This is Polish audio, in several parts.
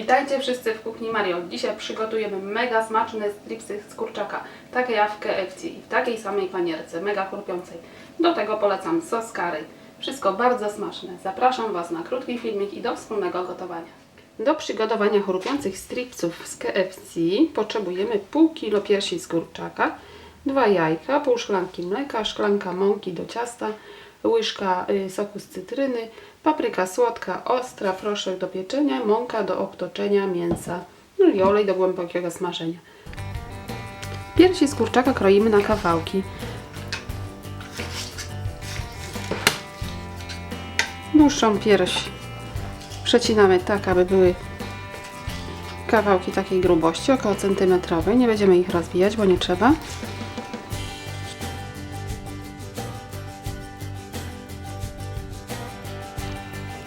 Witajcie wszyscy w kuchni Mario. Dzisiaj przygotujemy mega smaczne stripsy z kurczaka, takie jak w KFC i w takiej samej panierce, mega chrupiącej. Do tego polecam sos curry. Wszystko bardzo smaczne. Zapraszam Was na krótki filmik i do wspólnego gotowania. Do przygotowania chrupiących stripsów z KFC potrzebujemy pół kilo piersi z kurczaka, dwa jajka, pół szklanki mleka, szklanka mąki do ciasta, łyżka y, soku z cytryny, papryka słodka, ostra, proszek do pieczenia, mąka do obtoczenia mięsa, no i olej do głębokiego smażenia. Piersi z kurczaka kroimy na kawałki. Dłuższą pierś przecinamy tak, aby były kawałki takiej grubości, około centymetrowej. Nie będziemy ich rozwijać, bo nie trzeba.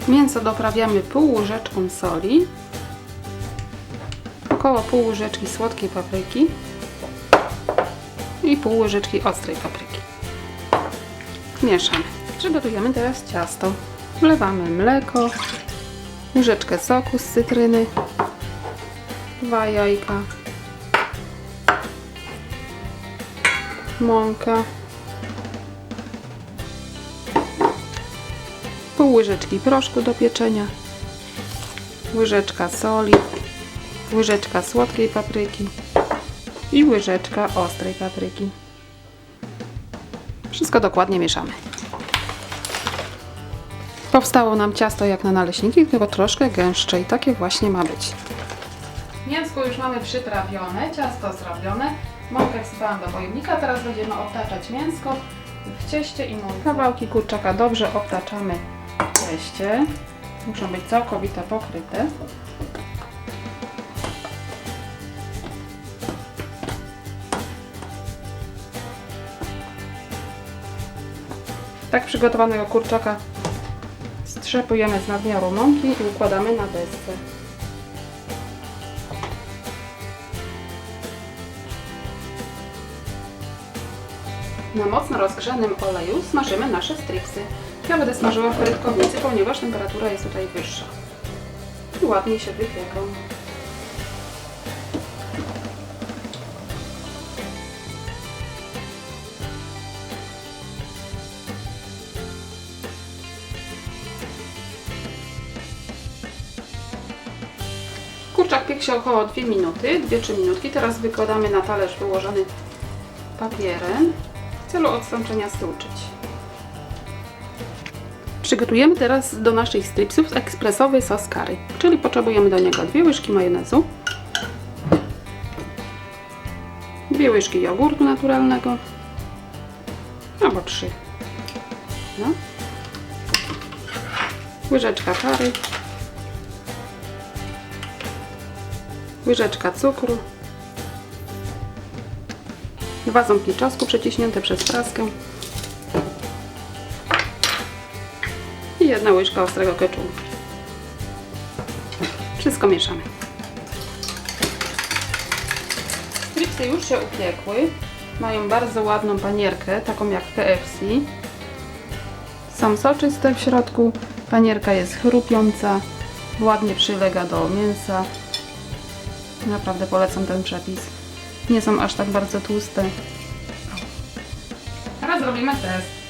Mięso doprawiamy pół łyżeczką soli, około pół łyżeczki słodkiej papryki i pół łyżeczki ostrej papryki. Mieszamy. Przygotujemy teraz ciasto. Wlewamy mleko, łyżeczkę soku z cytryny, dwa jajka, mąka, pół łyżeczki proszku do pieczenia, łyżeczka soli, łyżeczka słodkiej papryki i łyżeczka ostrej papryki. Wszystko dokładnie mieszamy. Powstało nam ciasto jak na naleśniki, tylko troszkę gęstsze i takie właśnie ma być. Mięsko już mamy przyprawione, ciasto zrobione, mąkę wsypałam do pojemnika, teraz będziemy obtaczać mięsko w cieście i mące. Kawałki kurczaka dobrze obtaczamy w cieście. Muszą być całkowite pokryte. Tak przygotowanego kurczaka strzepujemy z nadmiaru mąki i układamy na desce. Na mocno rozgrzanym oleju smażymy nasze stripsy. Ja będę smażyła w frytkownicy, ponieważ temperatura jest tutaj wyższa. I ładnie się wypieką. Kurczak piekł się około 2 minuty, 2-3 minutki. Teraz wykładamy na talerz wyłożony papierem w celu odstrączenia struczyć. Przygotujemy teraz do naszych stripsów ekspresowy sos curry, czyli potrzebujemy do niego dwie łyżki majonezu, dwie łyżki jogurtu naturalnego, albo trzy, no. łyżeczka curry, łyżeczka cukru, dwa ząbki czosnku przeciśnięte przez praskę i jedna łyżka ostrego keczupu. Wszystko mieszamy. Stripsy już się upiekły. Mają bardzo ładną panierkę, taką jak KFC. Są soczyste w środku. Panierka jest chrupiąca, ładnie przylega do mięsa. Naprawdę polecam ten przepis. Nie są aż tak bardzo tłuste. Teraz zrobimy test.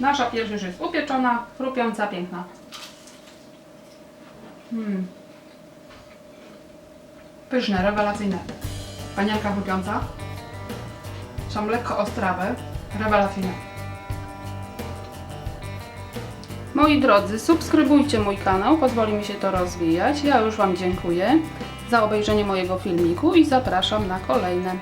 Nasza pierś już jest upieczona, chrupiąca, piękna. Hmm. Pyszne, rewelacyjne. Panienka chrupiąca. Są lekko ostrawe, rewelacyjne. Moi drodzy, subskrybujcie mój kanał, pozwoli mi się to rozwijać. Ja już Wam dziękuję za obejrzenie mojego filmiku i zapraszam na kolejne.